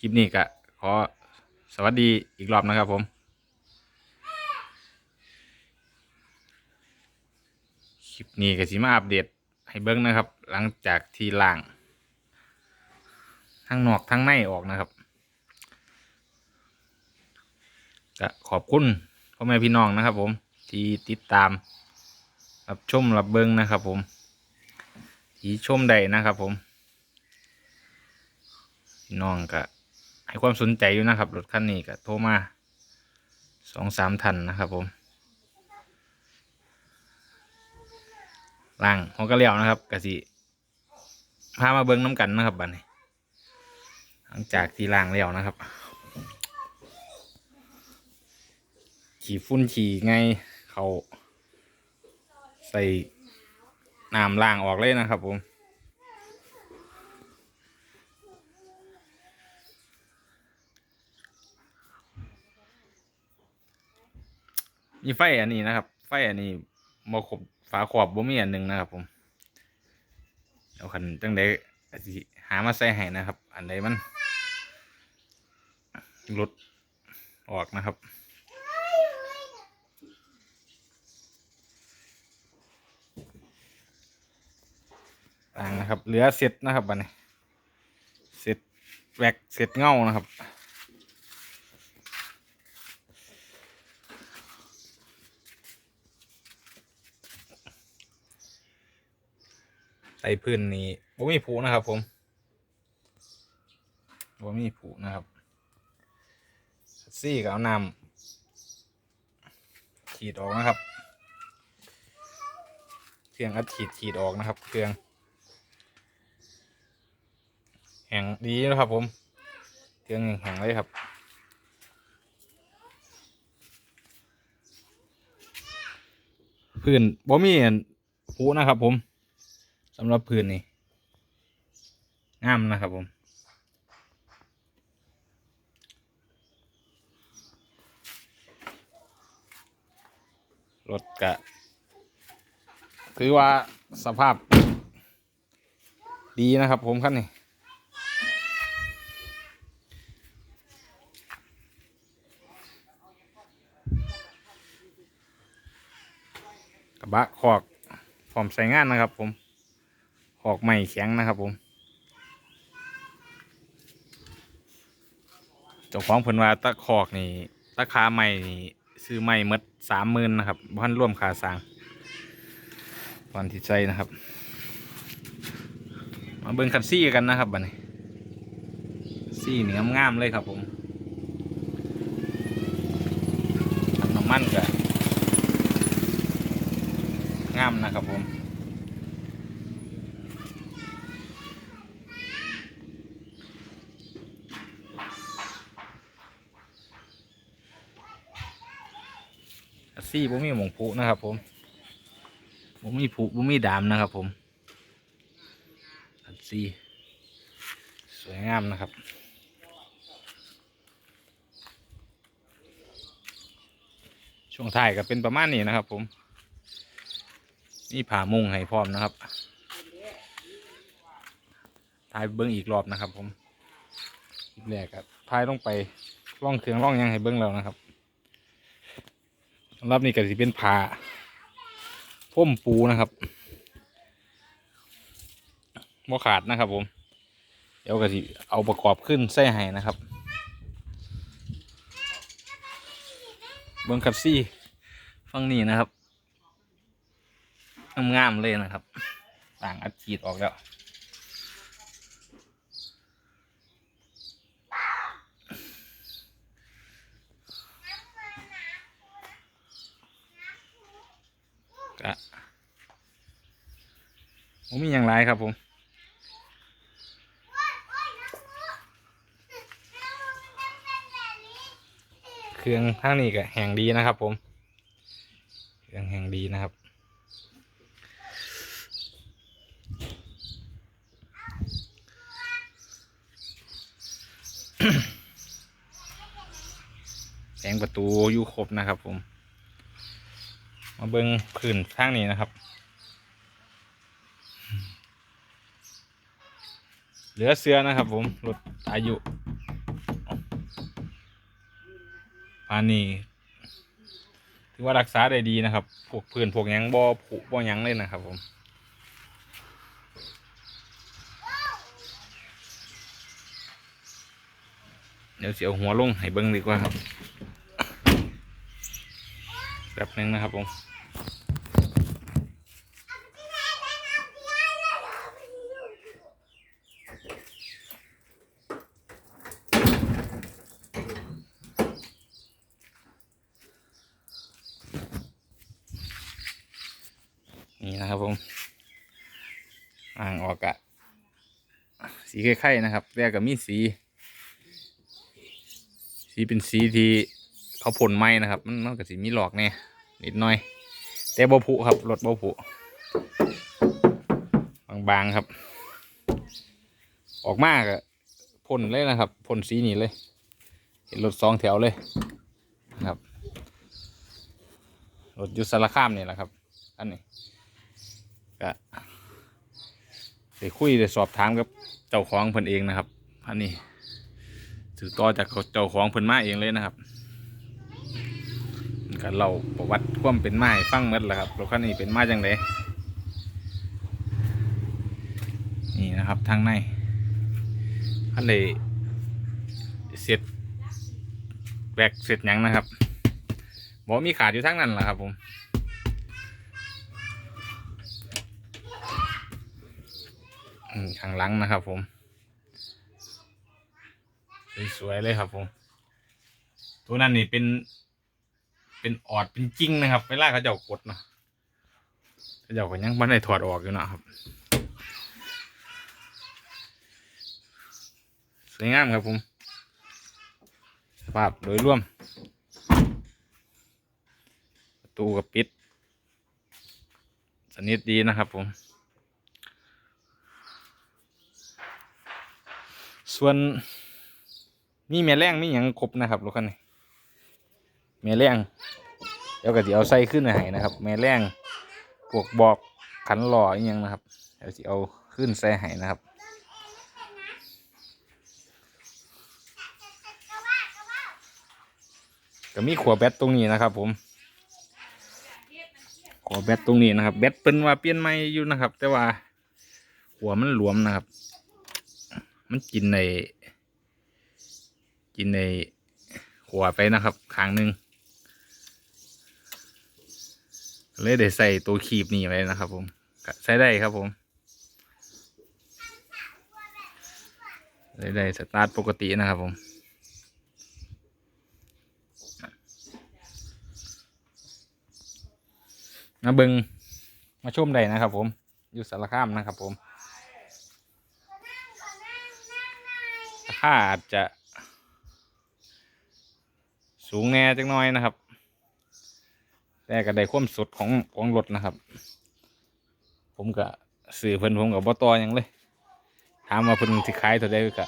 คลิปนี้ก็ขอสวัสดีอีกรอบนะครับผม คลิปนี้ก็สิมาอัปเดตให้เบิ้งนะครับ หลังจากที่ล่าง ทั้งนอกทั้งในออกนะครับก็ขอบคุณพ่อแม่พี่น้องนะครับ ผมที่ติดตาม รับชมรับเบิ้งนะครับ ผมที่ชมได้นะครับ ผมพี่น้องก็ ให้ความสนใจอยู่นะครับรถคันนี้ก็โทรมาสองสามทันนะครับผมล่างหัวกระเลี้ยวนะครับกะสิพามาเบิ้งน้ำกันนะครับบัดนี้ หลังจากที่ล่างแล้วนะครับ ขี่ฟุ้นขี่ไงเขาใส่น้ำล่างออกเลยนะครับผม มีไฟอันนี้นะครับ ไฟอันนี้โมขบฝาขอบบ่มีอันหนึ่งนะครับ ผมเดี๋ยวคันจังใดก็สิหามาใส่ให้นะครับ อันใดมันลุดออกนะครับต่างนะครับ เหลือเสร็จนะครับบัดนี้เสร็จแวกเสร็จเงานะครับ ใส่พื้นนี้บ่มีผูนะครับ ผมบ่มีผูนะครับซี่ก็เอาน้ำขีดออกนะครับ เครื่องอัดขีดขีดออกนะครับ เครื่องแห้งดีนะครับผมเครื่องแห้งเลยครับพื้นบ่มีผู้นะครับผม สำหรับพื้นนี่งามนะครับผมรถกะถือว่าสภาพ ดีนะครับผมคันนี้กระบะคอกพร้อมใช้งานนะครับผม หอกใหม่แข็งนะครับผมเจ้าของเพิ่นว่าตะขอกนี่ตะขาใหม่นี่ซื้อใหม่หมดสามหมื่นนะครับบ้านร่วมค่าสร้างตอนที่ใจนะครับ มาเบิ่งคันซี่กันนะครับบัดนี้ซี่เหนียมงามเลยครับผมน้ำมันก็งามนะครับผม ซี่บ่มีหมองผุนะครับผมบ่มีผุบ่มีดามนะครับผมอัสซี่สวยงามนะครับช่วงท้ายก็เป็นประมาณนี้นะครับ ผมนี่ผ่ามุงให้พร้อมนะครับถ่ายเบิ้งอีกรอบนะครับ ผมอีกแรกก็ถ่ายลงไปล่องเครื่องล่องยังให้เบิ้งแล้วนะครับ รับนี่ก็สิเป็นผ้าพ่มปูนะครับบ่ขาดนะครับ ผม เดี๋ยวก็สิเอาประกอบขึ้นใส่ให้นะครับ เบิ้งคัดซี่ฟังนี่นะครับงามๆเลยนะครับ ต่างอัดฉีดออกแล้ว ก็ผมมีอย่างไรครับผมเครื่องทางนี้ก็แห่งดีนะครับ ผมเครื่องแห่งดีนะครับแสงประตูอยู่ครบนะครับผม มาเบิ้งพื้นข้างนี้นะครับ เหลือเสือนะครับผมรถอายุพานนี่ถือว่ารักษาได้ดีนะครับ พวกพื้นพวกยังบ่ผุบ่หยังเลยนะครับผมเดี๋ยวเสียวหัวลงให้เบิ้งดีกว่าครับแบบนึงนะครับผม นี่นะครับผมอ่างออกกะ สี ไข่ๆนะครับแรกก็มีสี สีเป็นสีที่เขาพ่นไหมนะครับ มันมันก็สีมีหลอกแน่นิดหน่อย แต่บ่ผุครับรถบ่ผุบางๆครับ ออกมากอะพ่นเลยนะครับพ่นสีนี้เลย เห็นรถสองแถวเลยนะครับรถยุสารข้ามนี่แหละครับอันนี้ก็ไปคุยได้สอบถามกับ เจ้าของเพิ่นเองนะครับอันนี้ถือต่อจากเจ้าของเพิ่นมาเองเลยนะครับก็เราประวัติความเป็นไม้ฟังหมดแหละครับรถคันนี้เป็นไมาจังไดนี่นะครับทางในอันเลยเสร็จแบกเสร็จหยังนะครับบอกมีขาดอยู่ทั้งนั้นแหละครับผม อืม ข้างหลังนะครับผม สวยๆเลยครับผม ตัวนั้นนี่เป็น เป็นออดเป็นจริงนะครับเวลาเขาเจ้ากดนะเขาเจ้าก็ยังไม่ได้ถอดออกอยู่นะครับสวยงามครับผม สภาพโดยรวม ประตูกับปิด สนิทดีนะครับผม ส่วนมีแม่แรงมีอย่างครบนะครับรถคันนี้แม่แรงเดี๋ยวก็จะเอาใส่ขึ้นให้นะครับ แม่แรงพวกบอกขันหล่ออหยังนะครับเดี๋ยวจะเอาขึ้นใส่ให้นะครับก็มีขวแบตตรงนี้นะครับ ผมขอแบตตรงนี้นะครับ แบตเป็นว่าเปลี่ยนใหม่อยู่นะครับ แต่ว่าหัวมันหลวมนะครับ มันกินใน กินในหัวไปนะครับครั้งหนึ่งเลยได้ใส่ตัวขีบนี่ไว้นะครับผมใช้ได้ครับผมเลยได้สตาร์ทปกตินะครับผมมาเบิงมาชมได้นะครับผม อยู่สารคามนะครับผมาคาอาจจะสูงแน่จังน้อยนะครับ แต่ก็ได้ความสดของของรถนะครับ ผมก็สื่อเพิ่นผมกับบอตอยังเลย ถามว่าเพิ่นสิขายเท่าใดก็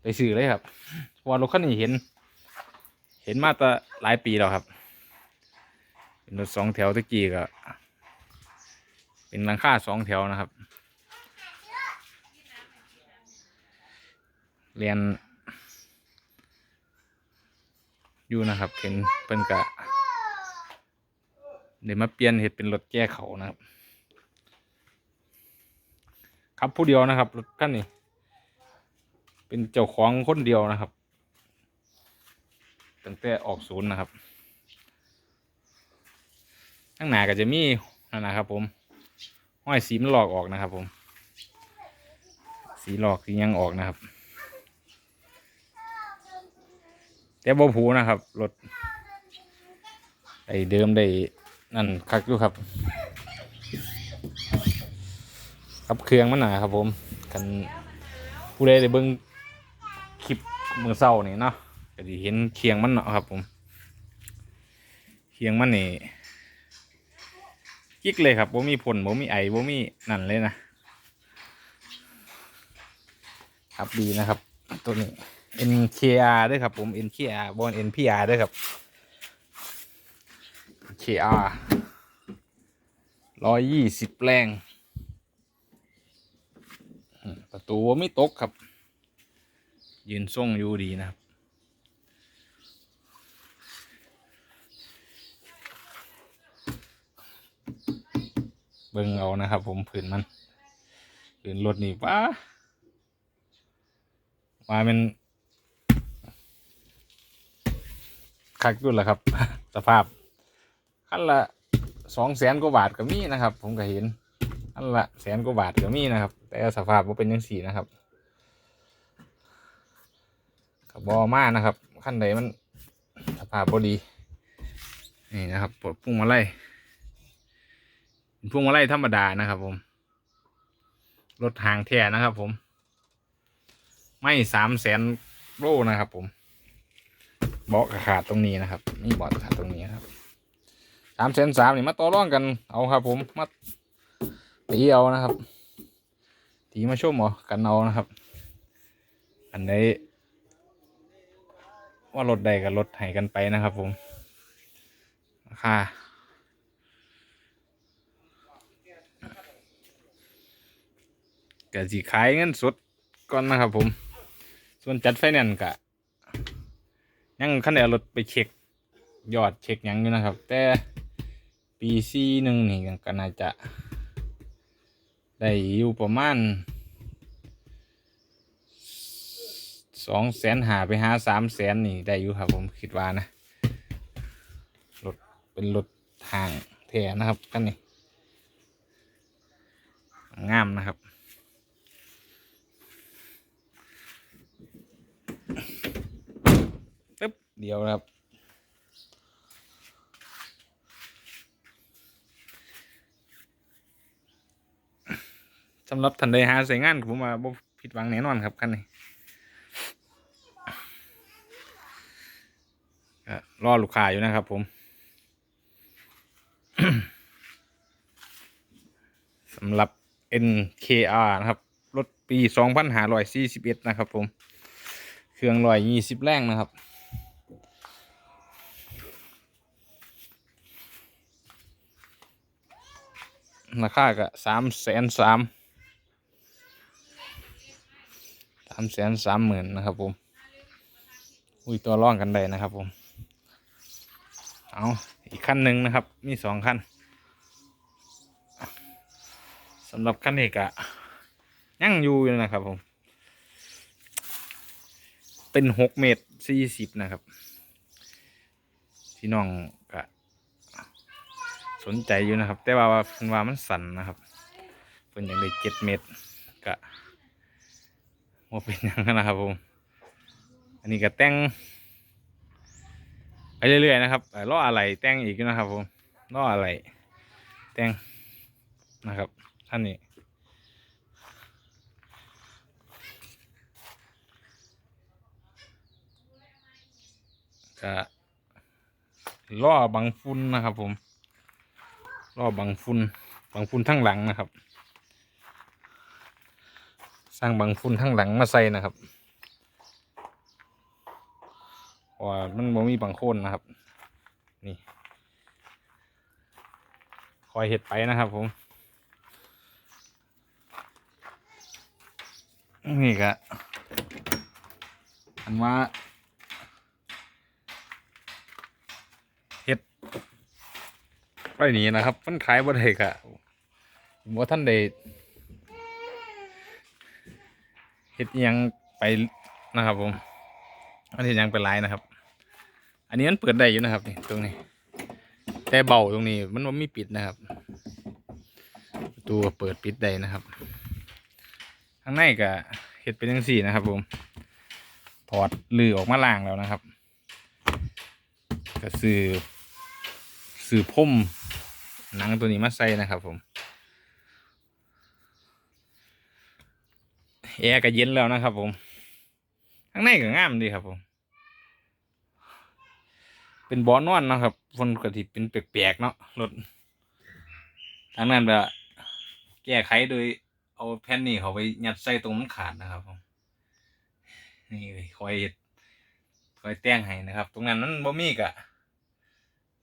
ไปสื่อเลยครับว่ารถคันนี้เห็น เห็นมาตั้หลายปีแล้วครับ เป็นรถสองแถวตะกี้ก็ เป็นหลังคาสองแถวนะครับ เรียน อยู่นะครับเห็นเพิ่นกะเดี๋ยวมาเปลี่ยนเห็ดเป็นรถแก้เขานะครับ ครับผู้เดียวนะครับรถคันนี้ เป็นเจ้าของคนเดียวนะครับตั้งแต่ออกศูนย์นะครับข้างหน้าก็จะมีนั่นนะครับ ผมห้อยสีมันหลอกออกนะครับ ผม สีหลอกสียังออกนะครับ แต่บ่ผูนะครับรถได้เดิมได้นั่นคักอยู่ครับครับเครื่องมันหนาครับผมกันผู้ใดได้เบิ่งคลิปมือเศร้านี่เนาะก็ดีเห็นเคียงมันเนาะครับผมเคียงมันนี่กิ๊กเลยครับบ่มีผลบ่มีไอบ่มีนั่นเลยนะครับดีนะครับตัวนี้ NKR ด้วยครับผม NKR บอล NPR ด้วยครับ KR ร้อยยี่สิบแรง ประตูไม่ตกครับ ยืนส่งอยู่ดีนะครับ เบิ่งเอานะครับผมผืนมันผืนรถนี่ป้ามาเป็น คักอยุ่นละครับ สภาพคันละสองแสนกว่าบาทก็มีนะครับ ผมก็เห็นคันละแสนกว่าบาทก็มีนะครับ แต่สภาพว่าเป็นยังสี่นะครับกับบอมานะครับขั้นใดมันสภาพบดี นี่นะครับปลดพุ่งมาไล่พุ่งมาไล่ธรรมดานะครับผมรถหางแท้นะครับผม ไม่สามแสนโลนะครับผม เบาะขาดตรงนี้นะครับนี่เบาะขาดตรงนี้นครับสามแสนสามนี่มาต่อร่องกันเอาครับ ผมมาตีเอานะครับตีมาชมเอกันเอานะครับ อันไหนว่ารถใดกับรถไห้กันไปนะครับ ผมค่ะก็สิขายเงินสดก่อนนะครับ ผม ส่วนจัดไฟแนนซ์กะ ยังขั้นเดียวรถไปเช็คยอดเช็คยังอยู่นะครับ แต่ปีซีหนึ่งนี่ก็น่าจะ ได้อยู่ประมาณสองแสนหาไปหาสามแสนนี่ได้อยู่ครับผมคิดว่านะรถเป็นรถทางแถนะครับคันนี้งามนะครับ ปึ๊บ เดียวนะครับ สำหรับทันใดหาใส่งานผมว่าบ่ผิดหวังแน่นอนครับคันนี้รอลูกค้าอยู่นะครับผมสำหรับ NKR นะครับ รถปี 2541 นะครับผม เครื่อง120 แรงนะครับ ราคาก็สามแสนสามสามแสนสามหมื่นนะครับผม อุ้ยตัวร่องกันได้นะครับผม เอาอีกขั้นหนึ่งนะครับ มีสองขั้นสำหรับขั้นเอกอะยั่งอยู่อยู่นะครับผม เป็นหกเมตรสี่สิบนะครับพี่น้อง นใจอยู่นะครับ แต่ว่าเพิ่นว่ามันสั่นนะครับเพิ่นอยากได้เจ็ดเมตรก็โมเป็นยังนะครับผม อันนี้ก็แต่งไปเรื่อยๆนะครับเอ่อล้ออะไรแต่งอีกนะครับผมล้ออะไรแต่งนะครับท่านนี้ก็ล้อบังฝุ่นนะครับผม ล้อบบังฝุ่นบังฝุ่นทั้งหลังนะครับ สร้างบังฝุ่นทั้งหลังมาใส่นะครับว่ามันบ่มีบางโคนนะครับ นี่ คอยเห็ดไปนะครับผมนี่ก็อันว่าเห็ด ไปนี่นะครับ มันขายบ่ได้กะบ่ท่านได้เห็ดยังไปนะครับ ผม อันนี้ยังเป็นลายนะครับ อันนี้มันเปิดได้อยู่นะครับนี่ตรงนี้ แต่เบาตรงนี้ มันว่ามีปิดนะครับตูก็เปิดปิดได้นะครับข้างในก็เห็ดเป็นยังสี่นะครับ ผม ถอดลือออกมาล่างแล้วนะครับก็ซื้อซื้อพ่ม หนังตัวนี้มาใส่นะครับผมแอร์ก็เย็นแล้วนะครับผม ข้างในก็งามดีครับผม เป็นบอนอนนะครับคนกระติเป็นแปลกๆเนาะรถทางนั้นแบบแก้ไขโดยเอาแผ่นนี้เขาไปยัดใส่ตรงมันขาดนะครับผม นี่เลยคอยเฮ็ดคอยแต่งให้นะครับ ตรงนั้นมันบ่มีกะ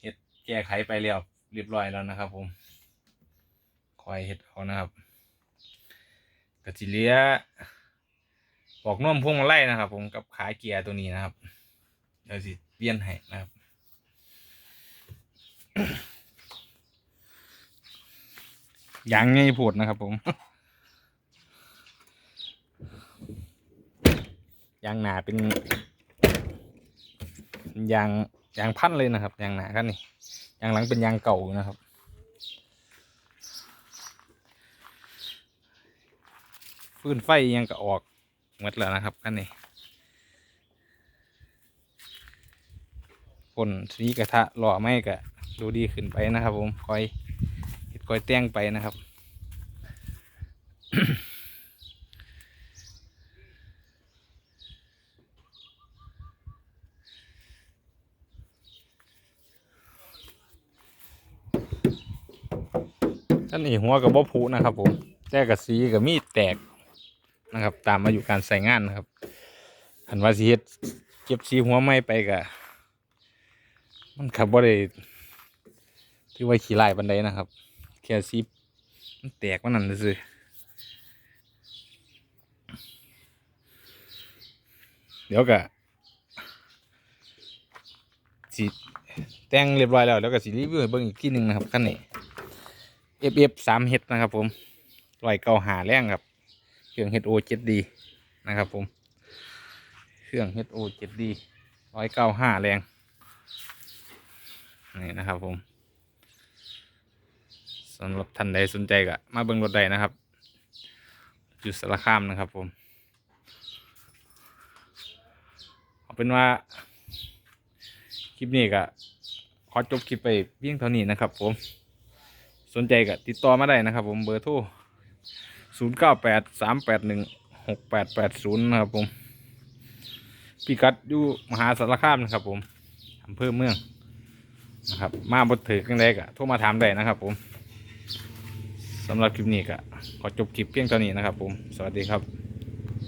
เฮ็ดแก้ไขไปแล้ว เรียบร้อยแล้วนะครับ ผมคอยเฮ็ดเอานะครับกะจิเลียปอกน่วมพวงมาไล่นะครับ ผมกับขาเกียร์ตัวนี้นะครับเดี๋ยวสิเลี่ยนให้นะครับยางไงพูดนะครับ ผมยางหนาเป็นยางยางพันเลยนะครับยางหนากันนี่ ยางหลังเป็นยางเก่านะครับ ฟืนไฟยังก็ออกหมดแล้วนะครับคันนี้พ่นสีกระทะหล่อไม่กะดูดีขึ้นไปนะครับ ผมคอยเห็ดคอยแต่งไปนะครับันนี้หัวกับบ่ผูนะครับ ผมแต่กับสีกับมีดแตกนะครับ ตามมาอยู่การใส่งานนะครับหันว่าสีเฮ็ดเก็บสีหัวไม้ไปกะมันขับบ่ได้ที่ว่าขี่ไล่บันไดนะครับแค่สีมันแตกมันนั่นซื่อเดี๋ยวกะสีแต่งเรียบร้อยแล้วแล้วก็สีรีวิวให้เบิ่งอีกทีหนึ่งนะครับขั้นนี้ FF สามเฮ็ดนะครับ ผมร้อยเก้าหาแรงครับ เครื่อง HO เจ็ดดีนะครับผม เครื่อง HO เจ็ดดีร้อยเก้าห้าแรง นี่นะครับผมสำหรับท่านใดสนใจก็มาเบิ่งรถใดนะครับอยู่สารคามนะครับผมเอาเป็นว่า คลิปนี้ก็ขอจบคลิปไปเพียงเท่านี้นะครับผม สนใจก็ติดต่อมาได้นะครับ ผมเบอร์โทร0 9 8 3 8 1 6 8 8 0นะครับผมพิกัดอยู่มหาสารคามนะครับ ผมอำเภอเมืองนะครับ มาบดถือกันได้ก็โทรมาถามได้นะครับ ผมสำหรับคลิปนี้ก็ขอจบคลิปเพียงเท่านี้นะครับ ผม สวัสดีครับ